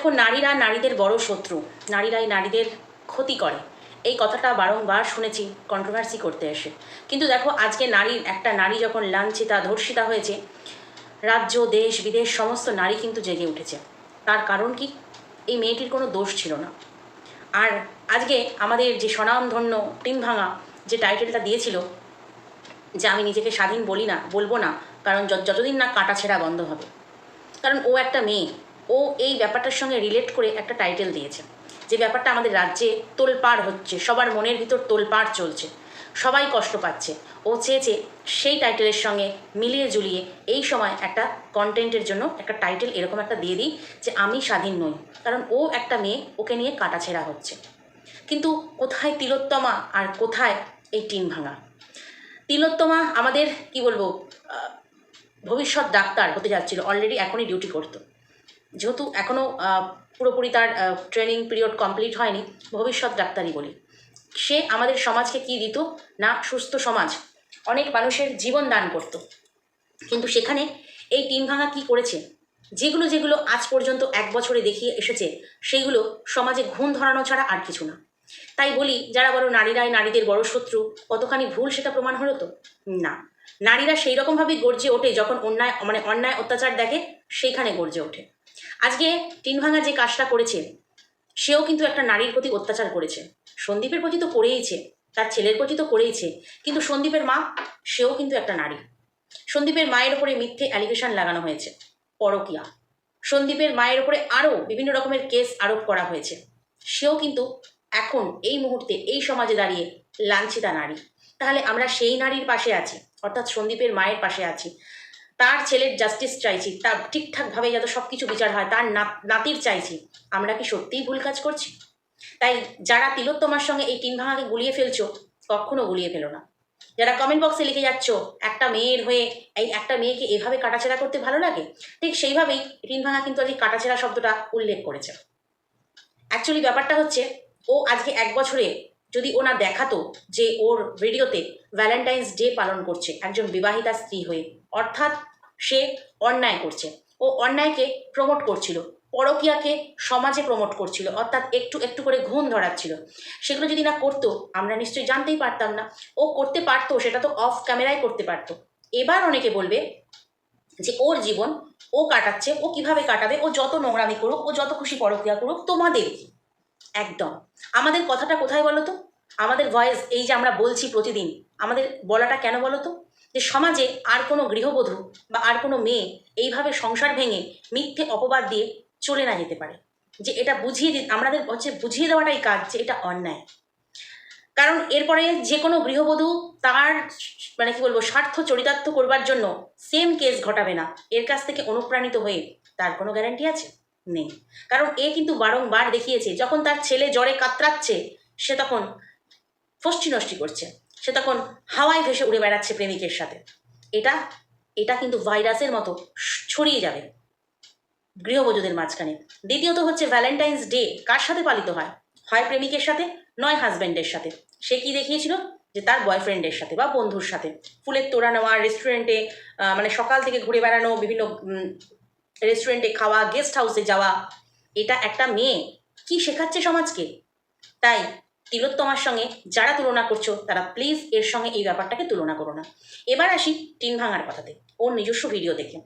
দেখো, নারীরা নারীদের বড় শত্রু। নারীরাই নারীদের ক্ষতি করে। এই কথাটা বারংবার শুনেছি কন্ট্রোভার্সি করতে এসে। কিন্তু দেখো, আজকে নারীর একটা নারী যখন লাঞ্ছিতা, ধর্ষিতা হয়েছে, রাজ্য, দেশ, বিদেশ, সমস্ত নারী কিন্তু জেগে উঠেছে। তার কারণ কি? এই মেয়েটির কোনো দোষ ছিল না। আর আজকে আমাদের যে স্বনামধন্য টিম ভাঙা যে টাইটেলটা দিয়েছিল, যে আমি নিজেকে স্বাধীন বলি না, বলব না, কারণ যতদিন না কাটা ছেঁড়া বন্ধ হবে। কারণ ও একটা মেয়ে। ও এই ব্যাপারটার সঙ্গে রিলেট করে একটা টাইটেল দিয়েছে। যে ব্যাপারটা আমাদের রাজ্যে তোলপাড় হচ্ছে, সবার মনের ভিতর তোলপাড় চলছে, সবাই কষ্ট পাচ্ছে। ও চেয়েছে সেই টাইটেলের সঙ্গে মিলিয়ে জুলিয়ে এই সময় একটা কন্টেন্টের জন্য একটা টাইটেল এরকম একটা দিয়ে দিই যে আমি স্বাধীন নই, কারণ ও একটা মেয়ে, ওকে নিয়ে কাটাছেঁড়া হচ্ছে। কিন্তু কোথায় তিলোত্তমা আর কোথায় এই টিম ভাঙা? তিলোত্তমা আমাদের, কি বলব ভবিষ্যৎ ডাক্তার হতে যাচ্ছিল অলরেডি এখনই ডিউটি করতো। যেহেতু এখনও পুরোপুরি তার ট্রেনিং পিরিয়ড কমপ্লিট হয়নি, ভবিষ্যৎ ডাক্তারই বলি। সে আমাদের সমাজকে কি দিত? না, সুস্থ সমাজ। অনেক মানুষের জীবন দান করত। কিন্তু সেখানে এই টিম ভাঙা কী করেছে? যেগুলো যেগুলো আজ পর্যন্ত এক বছরে দেখিয়ে এসেছে, সেইগুলো সমাজে ঘুণ ধরানো ছাড়া আর কিছু না। তাই বলি, যারা বড় নারীরাই নারীদের বড় শত্রু, কতখানি ভুল সেটা প্রমাণ হলো তো? না। নারীরা সেই রকমভাবেই গর্জে ওঠে, যখন অন্যায় মানে অন্যায় অত্যাচার দেখে, সেইখানে গর্জে ওঠে। আজকে টিন ভাঙা যে কাজটা করেছে, সেও কিন্তু একটা নারীর প্রতি অত্যাচার করেছে। সন্দীপের প্রতি তো করেইছে, তার ছেলের প্রতি তো করেইছে, কিন্তু সন্দীপের মা, সেও কিন্তু একটা নারী। সন্দীপের মায়ের ওপরে মিথ্যে অ্যালিগেশন লাগানো হয়েছে, পরকিয়া। সন্দীপের মায়ের ওপরে আরও বিভিন্ন রকমের কেস আরোপ করা হয়েছে। সেও কিন্তু এখন এই মুহূর্তে এই সমাজে দাঁড়িয়ে লাঞ্ছিতা নারী। তাহলে আমরা সেই নারীর পাশে আছি, অর্থাৎ সন্দীপের মায়ের পাশে আছি। তার ছেলের জাস্টিস চাইছি, তার ঠিকঠাকভাবে যাতে সব কিছু বিচার হয়, তার নাতির চাইছি, আমরা কি সত্যিই ভুল কাজ করছি? তাই যারা তিলোত্তমার সঙ্গে এই টিন ভাঙাকে গুলিয়ে ফেলছো, কখনো গুলিয়ে ফেলো না। যারা কমেন্ট বক্সে লিখে যাচ্ছ, একটা মেয়ের হয়ে এই একটা মেয়েকে এভাবে কাটাছেড়া করতে ভালো লাগে? ঠিক সেইভাবেই টিন ভাঙা কিন্তু আজকে কাটাছেড়া শব্দটা উল্লেখ করেছে। অ্যাকচুয়ালি ব্যাপারটা হচ্ছে, ও আজকে এক বছরে যদি ওনা দেখাতো যে ওর ভিডিওতে ভ্যালেন্টাইন্স ডে পালন করছে, একজন বিবাহিতা স্ত্রী হয়ে, অর্থাৎ সে অন্যায় করছে। ও অন্যায়কে প্রমোট করছিল। পরকিয়াকে সমাজে প্রমোট করছিল। অর্থাৎ একটু একটু করে ঘুম ধরাচ্ছিল। সেগুলো যদি না করতো, আমরা নিশ্চয়ই জানতেই পারতাম না। ও করতে পারতো, সেটা তো অফ ক্যামেরায় করতে পারতো। এবার অনেকে বলবে যে, ওর জীবন ও কাটাচ্ছে, ও কীভাবে কাটাবে, ও যত নোংরামি করুক, ও যত খুশি পরক্রিয়া করুক, তোমাদের একদম। আমাদের কথাটা কোথায় বলো তো আমাদের ভয়েস এই যে আমরা বলছি প্রতিদিন, আমাদের বলাটা কেন বলো তো যে সমাজে আর কোনো গৃহবধূ বা আর কোনো মেয়ে এইভাবে সংসার ভেঙে মিথ্যে অপবাদ দিয়ে চলে না যেতে পারে। যে এটা বুঝিয়ে দি আমাদের হচ্ছে বুঝিয়ে দেওয়াটাই কাজ, যে এটা অন্যায়। কারণ এরপরে যে কোনো গৃহবধূ তার মানে কি বলব, স্বার্থ চরিতার্থ করবার জন্য সেম কেস ঘটাবে না। এর কাছ থেকে অনুপ্রাণিত হয়ে তার কোনো গ্যারান্টি আছে? নেই। কারণ এ কিন্তু বারংবার দেখিয়েছে, যখন তার ছেলে জ্বরে কাতরাচ্ছে, সে তখন ফষ্টি নষ্টি করছে। সে তখন হাওয়ায় ভেসে উড়ে বেড়াচ্ছে প্রেমিকের সাথে। এটা এটা কিন্তু ভাইরাসের মতো ছড়িয়ে যাবে গৃহবধূদের মাঝখানে। দ্বিতীয়ত হচ্ছে ভ্যালেন্টাইন্স ডে কার সাথে পালিত হয়? হয় প্রেমিকের সাথে, নয় হাজব্যান্ডের সাথে। সে কি দেখিয়েছিল? যে তার বয়ফ্রেন্ডের সাথে বা বন্ধুর সাথে। ফুলের তোড়া নেওয়া রেস্টুরেন্টে মানে সকাল থেকে ঘুরে বেড়ানো, বিভিন্ন রেস্টুরেন্টে খাওয়া গেস্ট হাউসে যাওয়া, এটা একটা মেয়ে কি শেখাচ্ছে সমাজকে? তাই তিলোত্তমার সঙ্গে যারা তুলনা করছ, তারা প্লিজ এর সঙ্গে এই ব্যাপারটাকে তুলনা করো না। এবার আসি টিন ভাঙার কথাতে। ওর নিজস্ব ভিডিও দেখে।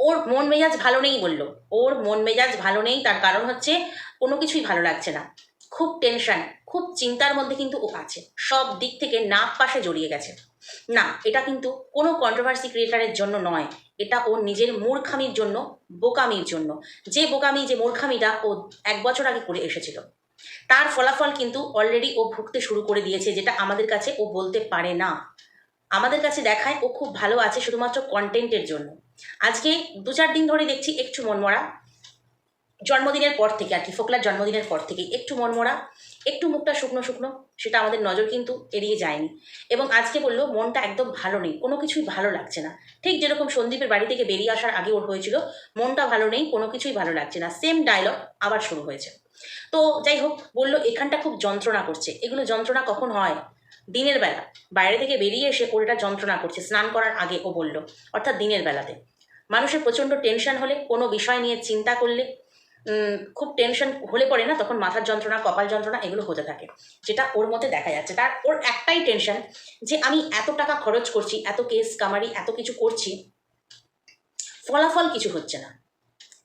ওর মন মেজাজ ভালো নেই বলল। ওর মন মেজাজ ভালো নেই, তার কারণ হচ্ছে কোনো কিছুই ভালো লাগছে না। খুব টেনশন খুব চিন্তার মধ্যে কিন্তু ও আছে। সব দিক থেকে নাক পাশে জড়িয়ে গেছে। না, এটা কিন্তু কোনো কন্ট্রোভার্সি ক্রিয়েটারের জন্য নয়। এটা ওর নিজের মূর্খামির জন্য, বোকামির জন্য। যে বোকামি, যে মূর্খামিটা ও এক বছর আগে করে এসেছিল। তার ফলাফল কিন্তু অলরেডি ও ভুগতে শুরু করে দিয়েছে, যেটা আমাদের কাছে ও বলতে পারে না। আমাদের কাছে দেখায় ও খুব ভালো আছে শুধুমাত্র কন্টেন্টের জন্য। আজকে দু চার দিন ধরে দেখছি একটু মনমরা জন্মদিনের পর থেকে আর কি, ফোকলার জন্মদিনের পর থেকে একটু মনমরা, একটু মুখটা শুকনো শুকনো, সেটা আমাদের নজর কিন্তু এড়িয়ে যায়নি। এবং আজকে বলল, মনটা একদম ভালো নেই, কোনো কিছুই ভালো লাগছে না। ঠিক যেরকম সন্দীপের বাড়ি থেকে বেরিয়ে আসার আগে ওর হয়েছিল, মনটা ভালো নেই, কোনো কিছুই ভালো লাগছে না। সেম ডায়লগ আবার শুরু হয়েছে। তো যাই হোক, বলল, এখানটা খুব যন্ত্রণা করছে। এগুলো যন্ত্রণা কখন হয়? দিনের বেলা। বাইরে থেকে বেরিয়ে এসে এটা যন্ত্রণা করছে, স্নান করার আগে ও বলল, অর্থাৎ দিনের বেলাতে। মানুষের প্রচণ্ড টেনশন হলে, কোনো বিষয় নিয়ে চিন্তা করলে খুব টেনশন হলে পড়ে না তখন মাথার যন্ত্রণা, কপাল যন্ত্রণা এগুলো হতে থাকে। যেটা ওর মধ্যে দেখা যাচ্ছে। তার ওর একটাই টেনশন যে আমি এত টাকা খরচ করছি, এত কেস কামারি, এত কিছু করছি, ফলাফল কিছু হচ্ছে না।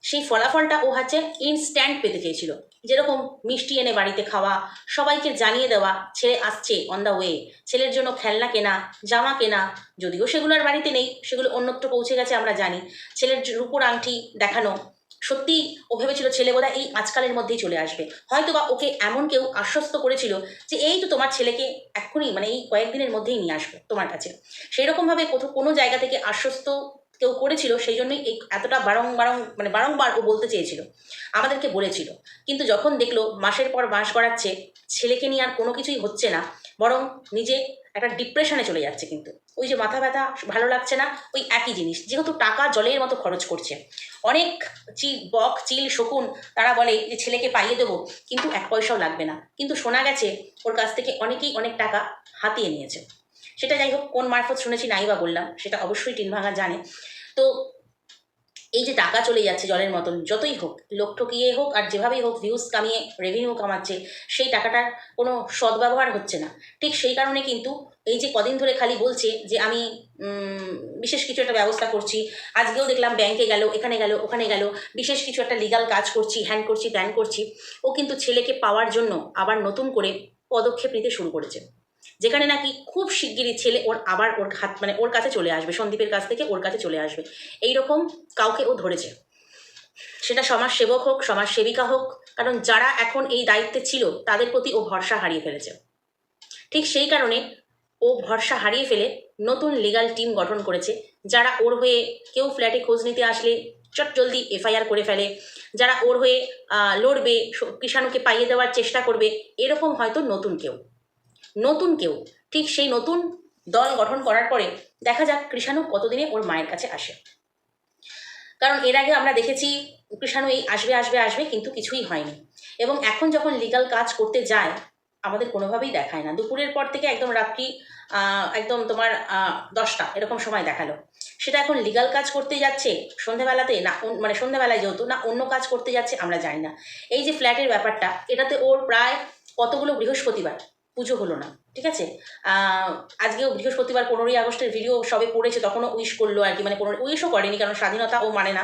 সেই ফলাফলটা ও হচ্ছে ইনস্ট্যান্ট পেতে চেয়েছিল। যেরকম মিষ্টি এনে বাড়িতে খাওয়া, সবাইকে জানিয়ে দেওয়া, ছেলে আসছে অন দ্য ওয়ে ছেলের জন্য খেলনা কেনা, জামা কেনা, যদিও সেগুলো আর বাড়িতে নেই, সেগুলো অন্যত্র পৌঁছে গেছে আমরা জানি। ছেলের রূপোর আংটি দেখানো সত্যি ও ভেবেছিল ছেলে বোধহয় এই আজকালের মধ্যেই চলে আসবে। হয়তো বা ওকে এমন কেউ আশ্বস্ত করেছিল যে এই তো তোমার ছেলেকে এক্ষুনি মানে এই কয়েকদিনের মধ্যেই নিয়ে আসবে তোমার কাছে। সেই রকমভাবে কোথাও কোনো জায়গা থেকে আশ্বস্ত কেউ করেছিল সেই জন্যই এই এতটা বারংবার মানে বারংবার ও বলতে চেয়েছিল। আমাদেরকে বলেছিল। কিন্তু যখন দেখল মাসের পর মাস গড়াচ্ছে ছেলেকে নিয়ে আর কোনো কিছুই হচ্ছে না, বরং নিজে একটা ডিপ্রেশনে চলে যাচ্ছে কিন্তু। ওই যে মাথা ব্যথা ভালো লাগছে না, ওই একই জিনিস। যেহেতু টাকা জলের মতো খরচ করছে। অনেক চিল, বক, চিল, শকুন তারা বলে যে ছেলেকে পাইয়ে দেবো, কিন্তু এক পয়সাও লাগবে না। কিন্তু শোনা গেছে ওর কাছ থেকে অনেকেই অনেক টাকা হাতিয়ে নিয়েছে। সেটা যাই হোক, কোন মারফত শুনেছি নাই বা বললাম, সেটা অবশ্যই টিন ভাঙা জানে। তো এই যে টাকা চলে যাচ্ছে জলের মতন, যতই হোক, লোক ঠকিয়ে হোক আর যেভাবেই হোক ভিউজ কামিয়ে রেভিনিউ কামাচ্ছে, সেই টাকাটার কোনো সদ্ব্যবহার হচ্ছে না। ঠিক সেই কারণে কিন্তু এই যে কদিন ধরে খালি বলছে যে আমি বিশেষ কিছু একটা ব্যবস্থা করছি, আজকেও দেখলাম ব্যাংকে গেল, এখানে গেল, ওখানে গেল, বিশেষ কিছু একটা লিগাল কাজ করছি হ্যান করছি ত্যান করছি। ও কিন্তু ছেলেকে পাওয়ার জন্য আবার নতুন করে পদক্ষেপ নিতে শুরু করেছে। যেখানে নাকি খুব শিগগিরই ছেলে ওর আবার ওর হাত মানে ওর কাছে চলে আসবে, সন্দীপের কাছ থেকে ওর কাছে চলে আসবে। এই রকম কাউকে ও ধরেছে। সেটা সমাজ সেবক হোক সমাজ সেবিকা হোক, কারণ যারা এখন এই দায়িত্বে ছিল, তাদের প্রতি ও ভরসা হারিয়ে ফেলেছে। ঠিক সেই কারণে ও ভরসা হারিয়ে ফেলে নতুন লিগাল টিম গঠন করেছে, যারা ওর হয়ে কেউ ফ্ল্যাটে খোঁজ নিতে আসলে চট জলদি এফআইআর করে ফেলে, যারা ওর হয়ে লড়বে কৃষাণুকে পাইয়ে দেওয়ার চেষ্টা করবে, এরকম হয়তো নতুন কেউ। নতুন কেউ। ঠিক সেই নতুন দল গঠন করার পরে দেখা যাক কৃষাণু কতদিনে ওর মায়ের কাছে আসে। কারণ এর আগে আমরা দেখেছি কৃষাণু এই আসবে আসবে আসবে কিন্তু কিছুই হয়নি। এবং এখন যখন লিগাল কাজ করতে যায়, আমাদের কোনোভাবেই দেখায় না। দুপুরের পর থেকে একদম রাত্রি একদম তোমার দশটা, এরকম সময় দেখাল। সেটা এখন লিগাল কাজ করতে যাচ্ছে সন্ধেবেলাতে না মানে সন্ধেবেলায় যেহেতু, না অন্য কাজ করতে যাচ্ছে, আমরা জানি না। এই যে ফ্ল্যাটের ব্যাপারটা, এটাতে ওর প্রায় কতগুলো বৃহস্পতিবার? পুজো হলো না, ঠিক আছে? আজকে বৃহস্পতিবার পনেরোই আগস্টের ভিডিও সবে পড়েছে, তখনও উইশ করল আর কি মানে কোনো উইশও করেনি, কারণ স্বাধীনতা ও মানে না,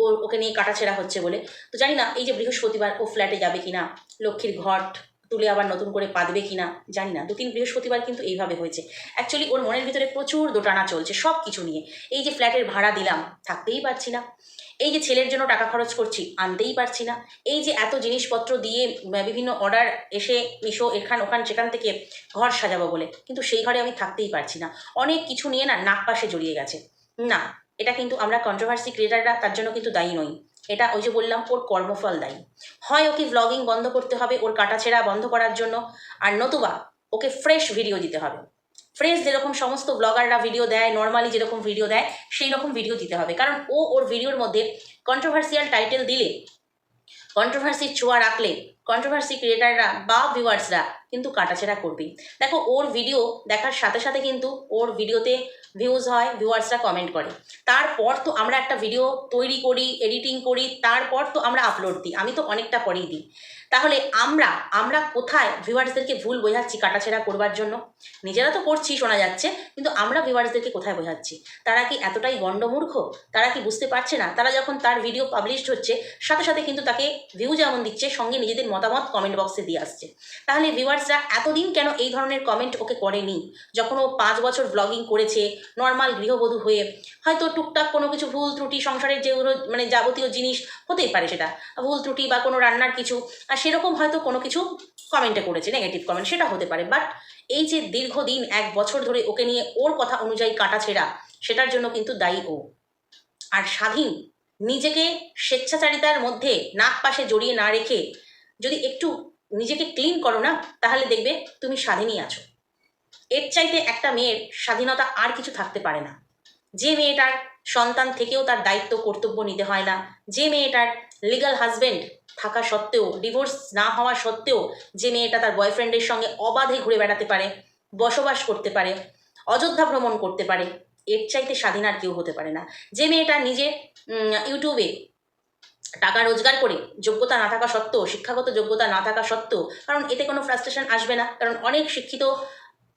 ও, ওকে নিয়ে কাটাছেড়া হচ্ছে বলে। তো জানি না, এই যে বৃহস্পতিবার ও ফ্ল্যাটে যাবে কিনা, লক্ষ্মীর ঘট তুলে আবার নতুন করে পাতবে কিনা জানি না। দু তিন বৃহস্পতিবার কিন্তু এইভাবে হয়েছে। অ্যাকচুয়ালি ওর মনের ভিতরে প্রচুর দোটানা চলছে সব কিছু নিয়ে। এই যে ফ্ল্যাটের ভাড়া দিলাম, থাকতেই পারছি না। এই যে ছেলের জন্য টাকা খরচ করছি, আনতেই পারছি না। এই যে এত জিনিসপত্র দিয়ে বিভিন্ন অর্ডার এসে মিশো, এখান ওখান সেখান থেকে ঘর সাজাবো বলে, কিন্তু সেই ঘরে আমি থাকতেই পারছি না। অনেক কিছু নিয়ে না নাক পাশে জড়িয়ে গেছে। না, এটা কিন্তু আমরা কন্ট্রোভার্সি ক্রিয়েটাররা তার জন্য কিন্তু দায়ী নই। এটা ওই যে বললাম, ওর কর্মফল দায়ী। হয় ওকে ভ্লগিং বন্ধ করতে হবে ওর কাটাছেড়া বন্ধ করার জন্য, আর নতুবা ওকে ফ্রেশ ভিডিও দিতে হবে। ফ্রেশ যেরকম সমস্ত ব্লগাররা ভিডিও দেয় নর্মালি যেরকম ভিডিও দেয়, সেই রকম ভিডিও দিতে হবে। কারণ ও ওর ভিডিওর মধ্যে কন্ট্রোভার্সিয়াল টাইটেল দিলে কন্ট্রোভার্সির ছোঁয়া রাখলে কন্ট্রোভার্সি ক্রিয়েটাররা বা ভিউয়ার্সরা কিন্তু কাটাছেড়া করবে দেখো, ওর ভিডিও দেখার সাথে সাথে কিন্তু ওর ভিডিওতে ভিউজ হয় ভিউয়ার্সরা কমেন্ট করে। তারপর তো আমরা একটা ভিডিও তৈরি করি এডিটিং করি, তারপর তো আমরা আপলোড দিই। আমি তো অনেকটা পরেই দিই। তাহলে আমরা আমরা কোথায় ভিউয়ার্সদেরকে ভুল বোঝাচ্ছি কাটাছেড়া করবার জন্য? নিজেরা তো করছি, শোনা যাচ্ছে, কিন্তু আমরা ভিউয়ার্সদেরকে কোথায় বোঝাচ্ছি? তারা কি এতটাই গণ্ডমূর্খ? তারা কি বুঝতে পারছে না? তারা যখন তার ভিডিও পাবলিশড হচ্ছে, সাথে সাথে কিন্তু তাকে ভিউ যেমন দিচ্ছে, সঙ্গে নিজেদের মতামত কমেন্ট বক্সে দিয়ে আসছে। তাহলে ভিউয়ার্সরা এতদিন কেন এই ধরনের কমেন্ট ওকে করেনি? যখন ও পাঁচ বছর ব্লগিং করেছে নর্মাল গৃহবধূ হয়ে হয়তো টুকটাক কোনো কিছু ভুল ত্রুটি, সংসারের যেগুলো মানে যাবতীয় জিনিস হতেই পারে সেটা। ভুল ত্রুটি বা কোনো রান্নার কিছু, আর সেরকম হয়তো কোনো কিছু কমেন্টে করেছে নেগেটিভ কমেন্ট সেটা হতে পারে। বাট এই যে দীর্ঘদিন, এক বছর ধরে ওকে নিয়ে ওর কথা অনুযায়ী কাটাছেড়া সেটার জন্য কিন্তু দায়ী ও। আর স্বাধীন, নিজেকে স্বেচ্ছাচারিতার মধ্যে নাক পাশে জড়িয়ে না রেখে যদি একটু নিজেকে ক্লিন করো না, তাহলে দেখবে তুমি স্বাধীনই আছো। এর চাইতে একটা মেয়ের স্বাধীনতা আর কিছু থাকতে পারে না। যে মেয়েটার সন্তান থেকেও তার দায়িত্ব, কর্তব্য নিতে হয় না। যে মেয়েটার লিগাল হাজবেন্ড থাকা সত্ত্বেও ডিভোর্স না হওয়া সত্ত্বেও যে মেয়েটা তার বয়ফ্রেন্ডের সঙ্গে অবাধে ঘুরে বেড়াতে পারে, বসবাস করতে পারে, অযোধ্যা ভ্রমণ করতে পারে, এর চাইতে স্বাধীন আর কেউ হতে পারে না। যে মেয়েটা নিজে ইউটিউবে টাকা রোজগার করে, যোগ্যতা না থাকা সত্ত্বেও, শিক্ষাগত যোগ্যতা না থাকা সত্ত্বেও, কারণ এতে কোনো ফ্রাস্ট্রেশন আসবে না। কারণ অনেক শিক্ষিত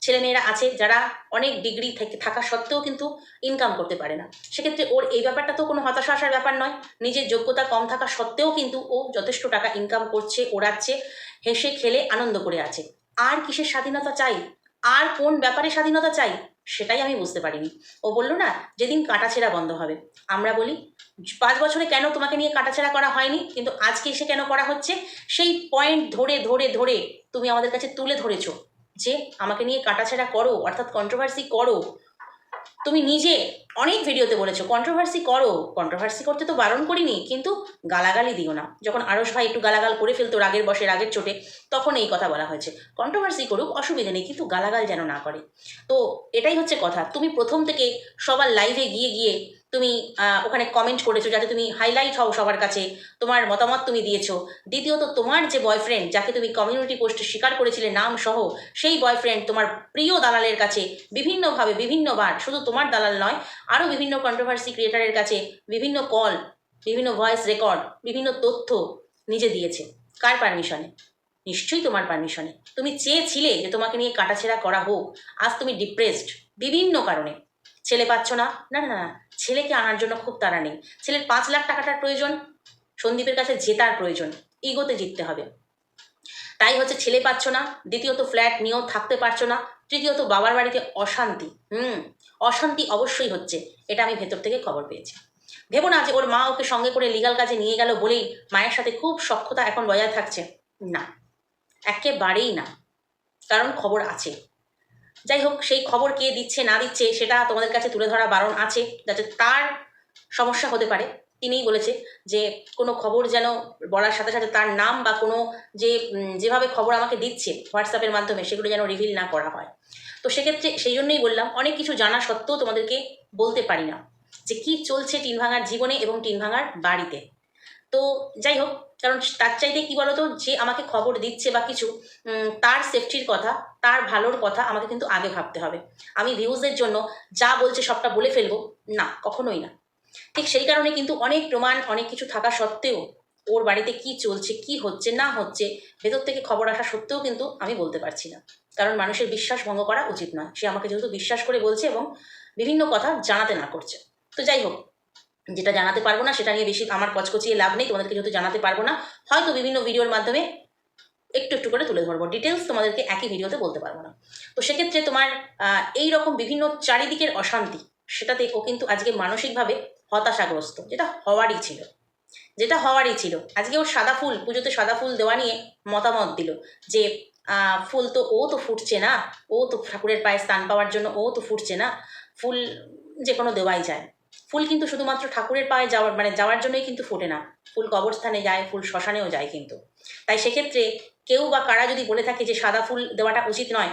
ছেলেমেয়েরা আছে যারা অনেক ডিগ্রি থেকে থাকা সত্ত্বেও কিন্তু ইনকাম করতে পারে না। সেক্ষেত্রে ওর এই ব্যাপারটা তো কোনো হতাশা আসার ব্যাপার নয়। নিজের যোগ্যতা কম থাকা সত্ত্বেও কিন্তু ও যথেষ্ট টাকা ইনকাম করছে, ওড়াচ্ছে, হেসে খেলে আনন্দ করে আছে। আর কিসের স্বাধীনতা চাই? আর কোন ব্যাপারে স্বাধীনতা চাই? সেটাই আমি বুঝতে পারিনি। ও বলল, না, যেদিন কাটাছেড়া বন্ধ হবে। আমরা বলি, পাঁচ বছরে কেন তোমাকে নিয়ে কাটাছেড়া করা হয়নি? কিন্তু আজকে এসে কেন করা হচ্ছে? সেই পয়েন্ট ধরে ধরে ধরে তুমি আমাদের কাছে তুলে ধরেছো। যে আমাকে নিয়ে কাটাছেড়া করো, অর্থাৎ কন্ট্রোভার্সি করো। তুমি নিজে অনেক ভিডিওতে বলেছ কন্ট্রোভার্সি করো। কন্ট্রোভার্সি করতে তো বারণ করিনি, কিন্তু গালাগালি দিও না। যখন আরস ভাই একটু গালাগাল করে ফেলতো রাগের বসে রাগের চোটে তখন এই কথা বলা হয়েছে। কন্ট্রোভার্সি করুক, অসুবিধা নেই, কিন্তু গালাগাল যেন না করে। তো এটাই হচ্ছে কথা। তুমি প্রথম থেকে সবার লাইভে গিয়ে গিয়ে তুমি ওখানে কমেন্ট করেছ যাতে তুমি হাইলাইট হও সবার কাছে, তোমার মতামত তুমি দিয়েছ। দ্বিতীয়ত তোমার যে বয়ফ্রেন্ড যাকে তুমি কমিউনিটি পোস্টে স্বীকার করেছিলে নাম সহ, সেই বয়ফ্রেন্ড তোমার প্রিয় দালালের কাছে বিভিন্নভাবে বিভিন্নবার, শুধু তোমার দালাল নয় আরও বিভিন্ন কন্ট্রোভার্সি ক্রিয়েটারের কাছে বিভিন্ন কল বিভিন্ন ভয়েস রেকর্ড বিভিন্ন তথ্য নিজে দিয়েছে। কার পারমিশনে নিশ্চয়ই তোমার পারমিশনে তুমি চেয়েছিলে যে তোমাকে নিয়ে কাটাছেড়া করা হোক। আজ তুমি ডিপ্রেসড বিভিন্ন কারণে। ছেলে পাচ্ছ না? না না না ছেলেকে আনার জন্য খুব তাড়া নেই। ছেলের পাঁচ লাখ টাকাটার প্রয়োজন, সন্দীপের কাছে জেতার প্রয়োজন ইগোতে জিততে হবে। তাই হচ্ছে ছেলে পাচ্ছ না, দ্বিতীয়ত ফ্ল্যাট নিয়েও থাকতে পারছ না, তৃতীয়ত বাবার বাড়িতে অশান্তি, হুম, অশান্তি অবশ্যই হচ্ছে, এটা আমি ভেতর থেকে খবর পেয়েছি। ভেবো না যে ওর মা ওকে সঙ্গে করে লিগাল কাজে নিয়ে গেল বলেই মায়ের সাথে খুব সক্ষতা এখন বজায় থাকছে। না, একেবারেই না, কারণ খবর আছে। যাই হোক, সেই খবর কে দিচ্ছে, না দিচ্ছে, সেটা তোমাদের কাছে তুলে ধরা বারণ আছে, যাতে তার সমস্যা হতে পারে। তিনিই বলেছে যে, কোনো খবর যেন বলার সাথে সাথে তার নাম বা কোনো যে যেভাবে খবর আমাকে দিচ্ছে হোয়াটসঅ্যাপের মাধ্যমে, সেগুলো যেন রিভিল না করা হয়। তো সেক্ষেত্রে সেই জন্যই বললাম, অনেক কিছু জানা সত্ত্বেও তোমাদেরকে বলতে পারি না যে, কি চলছে টিন ভাঙার জীবনে এবং টিন ভাঙার বাড়িতে। তো যাই হোক কারণ তার চাইতে কি বলতো, যে আমাকে খবর দিচ্ছে বা কিছু তার সেফটির কথা, তার ভালোর কথা আমাকে কিন্তু আগে ভাবতে হবে। আমি ভিউজের জন্য যা বলছে সবটা বলে ফেলব? না, কখনোই না। ঠিক সেই কারণে কিন্তু অনেক প্রমাণ, অনেক কিছু থাকা সত্ত্বেও ওর বাড়িতে কি চলছে, কি হচ্ছে, না হচ্ছে, ভেতর থেকে খবর আসা সত্ত্বেও কিন্তু আমি বলতে পারছি না। কারণ মানুষের বিশ্বাস ভঙ্গ করা উচিত নয়। সে আমাকে যেহেতু বিশ্বাস করে বলছে এবং বিভিন্ন কথা জানাতে না করছে। তো যাই হোক যেটা জানাতে পারব না, সেটা নিয়ে বেশি আমার কচকচিয়ে লাভ নেই, তোমাদেরকে যেহেতু জানাতে পারব না, হয়তো বিভিন্ন ভিডিওর মাধ্যমে একটু একটু করে তুলে ধরবো। ডিটেলস তোমাদেরকে একই ভিডিওতে বলতে পারব না। তো সেক্ষেত্রে তোমার এই রকম বিভিন্ন চারিদিকের অশান্তি, সেটাতে ও কিন্তু আজকে মানসিকভাবে হতাশাগ্রস্ত, যেটা হওয়ারই ছিল। যেটা হওয়ারই ছিল। আজকে ওর সাদা ফুল, পুজোতে সাদা ফুল দেওয়া নিয়ে মতামত দিল যে ফুল তো ও তো ফুটছে না, ও তো ঠাকুরের পায়ে স্থান পাওয়ার জন্য ও তো ফুটছে না, ফুল যে কোনো দেওয়াই যায়। ফুল কিন্তু শুধুমাত্র ঠাকুরের পায়ে যাওয়ার মানে যাওয়ার জন্যই কিন্তু ফোটে না। ফুল কবরস্থানে যায়, ফুল শ্মশানেও যায় কিন্তু। তাই সেক্ষেত্রে কেউ বা কারা যদি বলে থাকে যে সাদা ফুল দেওয়াটা উচিত নয়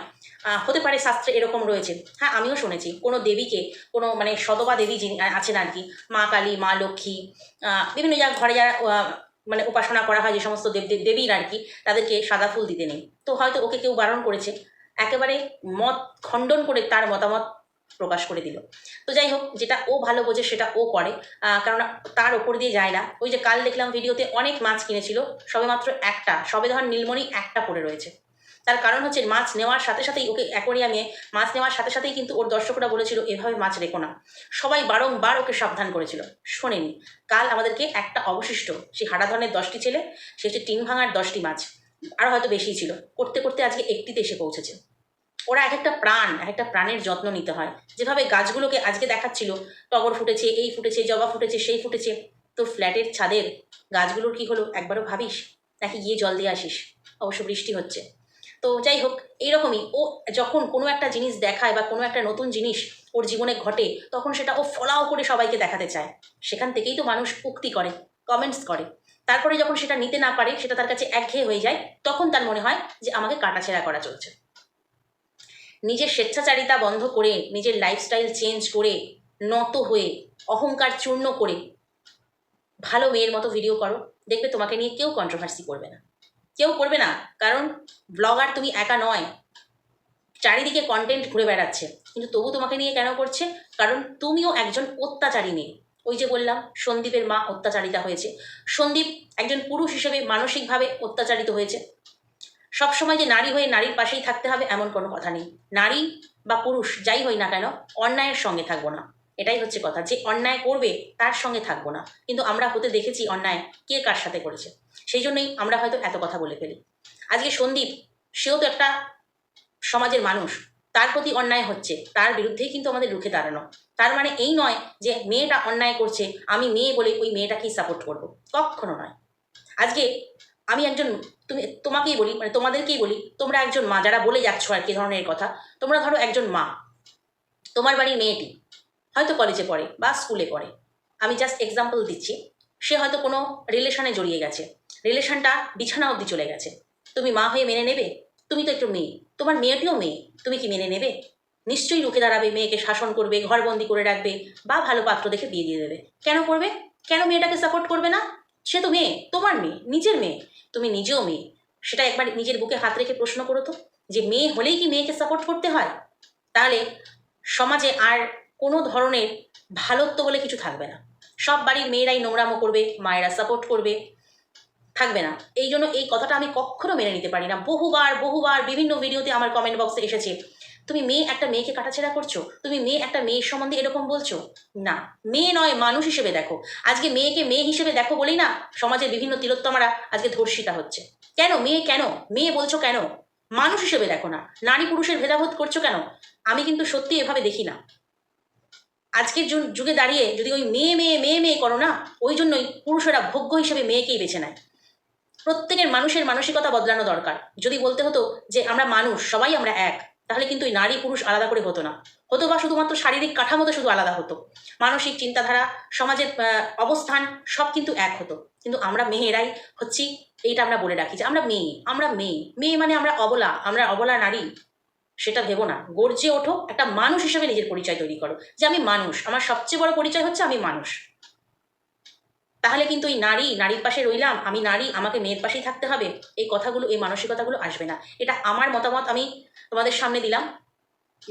হতে পারে শাস্ত্রে এরকম রয়েছে। হ্যাঁ আমিও শুনেছি। কোনো দেবীকে, কোনো মানে সদবা দেবী যিনি আছেন আর কি, মা কালী, মা লক্ষ্মী বিভিন্ন যা ঘরে যারা মানে উপাসনা করা হয় যে সমস্ত দেব, দেব- দেবীর আর কি, তাদেরকে সাদা ফুল দিতে নেই। তো হয়তো ওকে কেউ বারণ করেছে। একেবারে মত খণ্ডন করে তার মতামত প্রকাশ করে দিল। তো যাই হোক, যেটা ও ভালো বোঝে সেটা ও করে। কারণ তার ওপর দিয়ে যায় না। ওই যে কাল দেখলাম ভিডিওতে অনেক মাছ কিনেছিল, সবে মাত্র একটা, সবে ধর নীলমণি একটা পড়ে রয়েছে। তার কারণ হচ্ছে মাছ নেওয়ার সাথে সাথেই, ওকে অ্যাকোরিয়ামে মাছ নেওয়ার সাথে সাথেই কিন্তু ওর দর্শকরা বলেছিল, এভাবে মাছ রেখো না। সবাই বারংবার ওকে সাবধান করেছিল। শোনেনি, কাল আমাদেরকে একটা অবশিষ্ট সেই হাড়া ধরনের দশটি ছেলে, সে হচ্ছে টিন ভাঙার দশটি মাছ আরও হয়তো বেশিই ছিল। করতে করতে আজকে একটিতে এসে পৌঁছেছে। ওরা এক একটা প্রাণ এক একটা প্রাণের যত্ন নিতে হয়। যেভাবে গাছগুলোকে আজকে দেখাচ্ছিল, টগর ফুটেছে, এই ফুটেছে, জবা ফুটেছে, সেই ফুটেছে, তো ফ্ল্যাটের ছাদের গাছগুলোর কি হলো? একবারও ভাবিস? নাকি গিয়ে জল দিয়ে আসিস? অবশ্য বৃষ্টি হচ্ছে। তো যাই হোক, এইরকমই ও যখন কোনো একটা জিনিস দেখায় বা কোনো একটা নতুন জিনিস ওর জীবনে ঘটে, তখন সেটা ও ফলাও করে সবাইকে দেখাতে চায়। সেখান থেকেই তো মানুষ উক্তি করে কমেন্টস করে। তারপরে যখন সেটা নিতে না পারে, সেটা তার কাছে একঘেয়ে হয়ে যায়, তখন তার মনে হয় যে আমাকে কাটাছেড়া করা চলছে। নিজের স্বেচ্ছাচারিতা বন্ধ করে, নিজের লাইফস্টাইল চেঞ্জ করে, নত হয়ে, অহংকার চূর্ণ করে ভালো মেয়ের মতো ভিডিও করো। দেখবে তোমাকে নিয়ে কেউ কন্ট্রোভার্সি করবে না। কেউ করবে না, কারণ ব্লগার তুমি একা নয়। চারিদিকে কন্টেন্ট ঘুরে বেড়াচ্ছে। কিন্তু তবু তোমাকে নিয়ে কেন করছে? কারণ তুমিও একজন অত্যাচারী মেয়ে। ওই যে বললাম, সন্দীপের মা অত্যাচারিতা হয়েছে। সন্দীপ একজন পুরুষ হিসেবে মানসিকভাবে অত্যাচারিত হয়েছে। সবসময় যে নারী হয়ে নারীর পাশেই থাকতে হবে এমন কোনো কথা নেই। নারী বা পুরুষ যাই হই না কেন, অন্যায়ের সঙ্গে থাকব না। এটাই হচ্ছে কথা। যে অন্যায় করবে, তার সঙ্গে থাকব না। কিন্তু আমরা হতে দেখেছি অন্যায় কে কার সাথে করেছে। সেই জন্যই আমরা হয়তো এত কথা বলে ফেলি। আজকে সন্দীপ, সেও তো একটা সমাজের মানুষ। তার প্রতি অন্যায় হচ্ছে। তার বিরুদ্ধেই কিন্তু আমাদের রুখে দাঁড়ানো। তার মানে এই নয় যে মেয়েটা অন্যায় করছে, আমি মেয়ে বলে ওই মেয়েটাকেই সাপোর্ট করব। কখনো নয়। আজকে আমি একজন তুমি, তোমাকেই বলি মানে তোমাদেরকেই বলি, তোমরা একজন মা, যারা বলে যাচ্ছ আর কি ধরনের কথা, তোমরা ধরো একজন মা। তোমার বাড়ির মেয়েটি হয়তো কলেজে পড়ে বা স্কুলে পড়ে। আমি জাস্ট এক্সাম্পল দিচ্ছি। সে হয়তো কোনো রিলেশনে জড়িয়ে গেছে। রিলেশনটা বিছানা অবধি চলে গেছে। তুমি মা হয়ে মেনে নেবে? তুমি তো একটু মেয়ে। তোমার মেয়েটিও মেয়ে। তুমি কি মেনে নেবে? নিশ্চয়ই রুখে দাঁড়াবে, মেয়েকে শাসন করবে, ঘরবন্দি করে রাখবে বা ভালো পাত্র দেখে বিয়ে দিয়ে দেবে। কেন করবে? কেন মেয়েটাকে সাপোর্ট করবে না? সে তো মেয়ে, তোমার মেয়ে, নিজের মেয়ে, তুমি নিজেও মেয়ে। সেটা একবার নিজের বুকে হাত রেখে প্রশ্ন করো তো, যে মেয়ে হলেই কি মেয়েকে সাপোর্ট করতে হয়? তাহলে সমাজে আর কোনো ধরনের ভালোত্ব বলে কিছু থাকবে না। সব বাড়ির মেয়েরাই নোংরামো করবে, মায়েরা সাপোর্ট করবে, থাকবে না। এই জন্য এই কথাটা আমি কখনো মেনে নিতে পারি না। বহুবার বহুবার বিভিন্ন ভিডিওতে আমার কমেন্ট বক্সে এসেছে তুমি মেয়ে একটা মেয়েকে কাটাছেড়া করছ? তুমি মেয়ে একটা মেয়ের সম্বন্ধে এরকম বলছো? না। মেয়ে নয়, মানুষ হিসেবে দেখো। আজকে মেয়েকে মেয়ে হিসেবে দেখো বলেই না সমাজের বিভিন্ন তিলোত্তমারা আজকে ধর্ষিতা হচ্ছে। কেন? মেয়ে কেন? মেয়ে বলছো কেন? মানুষ হিসেবে দেখো না। নারী পুরুষের ভেদাভেদ করছ কেন? আমি কিন্তু সত্যি এভাবে দেখি না। আজকের যুগে দাঁড়িয়ে যদি ওই মেয়ে মেয়ে মেয়ে মেয়ে করো না, ওই জন্যই পুরুষেরা ভোগ্য হিসেবে মেয়েকেই বেছে নেয়। প্রত্যেকের মানুষের মানসিকতা বদলানো দরকার। যদি বলতে হতো যে আমরা মানুষ, সবাই আমরা এক তাহলে কিন্তু ওই নারী পুরুষ আলাদা করে হতো না। হতো বা শুধুমাত্র শারীরিক কাঠামোতে শুধু আলাদা হতো। মানসিক চিন্তাধারা, সমাজের অবস্থান সব কিন্তু এক হতো। কিন্তু আমরা মেয়েরাই হচ্ছি, এইটা আমরা বলে রাখি যে আমরা মেয়ে আমরা মেয়ে। মেয়ে মানে আমরা অবলা আমরা অবলা নারী, সেটা ভেবো না। গর্জে ওঠো, একটা মানুষ হিসেবে নিজের পরিচয় তৈরি করো যে আমি মানুষ, আমার সবচেয়ে বড় পরিচয় হচ্ছে আমি মানুষ। তাহলে কিন্তু এই নারী, নারীর পাশে রইলাম, আমি নারী, আমাকে মেয়ের পাশেই থাকতে হবে, এই কথাগুলো, এই মানসিকতাগুলো আসবে না। এটা আমার মতামত আমি তোমাদের সামনে দিলাম।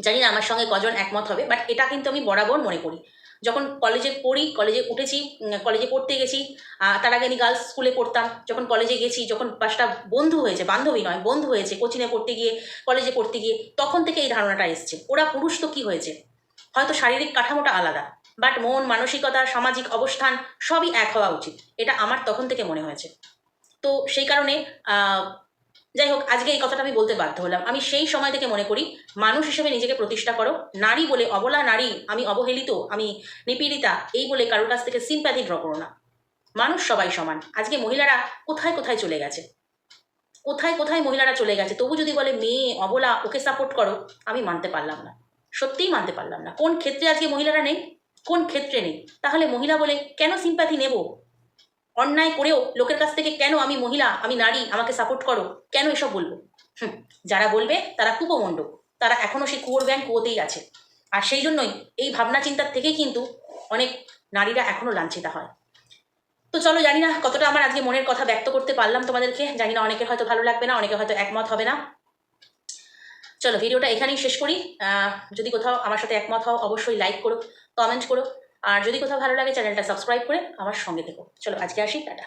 জানি না আমার সঙ্গে কজন একমত হবে বাট এটা কিন্তু আমি বরাবর মনে করি। যখন কলেজে পড়ি কলেজে উঠেছি কলেজে পড়তে গেছি তার আগে আমি গার্লস স্কুলে পড়তাম। যখন কলেজে গেছি, যখন পাঁচটা বন্ধু হয়েছে, বান্ধবী নয়, বন্ধু হয়েছে কোচিংয়ে পড়তে গিয়ে কলেজে পড়তে গিয়ে, তখন থেকে এই ধারণাটা এসছে। ওরা পুরুষ তো কী হয়েছে? হয়তো শারীরিক কাঠামোটা আলাদা। বাট মন, মানসিকতা, সামাজিক অবস্থান সবই এক হওয়া উচিত। এটা আমার তখন থেকে মনে হয়েছে। তো সেই কারণে যাই হোক, আজকে এই কথাটা আমি বলতে বাধ্য হলাম। আমি সেই সময় থেকে মনে করি, মানুষ হিসেবে নিজেকে প্রতিষ্ঠা করো। নারী বলে অবলা নারী, আমি অবহেলিত, আমি নিপীড়িতা, এই বলে কারোর কাছ থেকে সিম্প্যাথি ড্র করো না। মানুষ সবাই সমান। আজকে মহিলারা কোথায় কোথায় চলে গেছে? কোথায় কোথায় মহিলারা চলে গেছে? তবু যদি বলে মেয়ে, অবলা, ওকে সাপোর্ট করো, আমি মানতে পারলাম না। সত্যিই মানতে পারলাম না। কোন ক্ষেত্রে আজকে মহিলারা নেই? কোন ক্ষেত্রে নেই? তাহলে মহিলা বলে কেন সিম্প্যাথি নেব? অন্যায় করেও লোকের কাছ থেকে কেন আমি মহিলা? আমি নারী আমাকে সাপোর্ট করো। কেন এসব বলব? হুম, যারা বলবে তারা কুপমণ্ড তারা এখনও সেই কুয়োর ব্যাংক কুয়োতেই আছে। আর সেই জন্যই এই ভাবনা চিন্তার থেকেই কিন্তু অনেক নারীরা এখনও লাঞ্ছিতা হয়। তো চলো জানি না কতটা আমার আজকে মনের কথা ব্যক্ত করতে পারলাম তোমাদেরকে। জানি না অনেকের হয়তো ভালো লাগবে না অনেকে হয়তো একমত হবে না। চলো ভিডিওটা এখানেই শেষ করি। যদি কোথাও আমার সাথে একমত হও অবশ্যই লাইক করো। কমেন্ট করো। আর যদি কোথাও ভালো লাগে চ্যানেলটা সাবস্ক্রাইব করে আমার সঙ্গে থেকো। চলো, আজকে আসি, টাটা।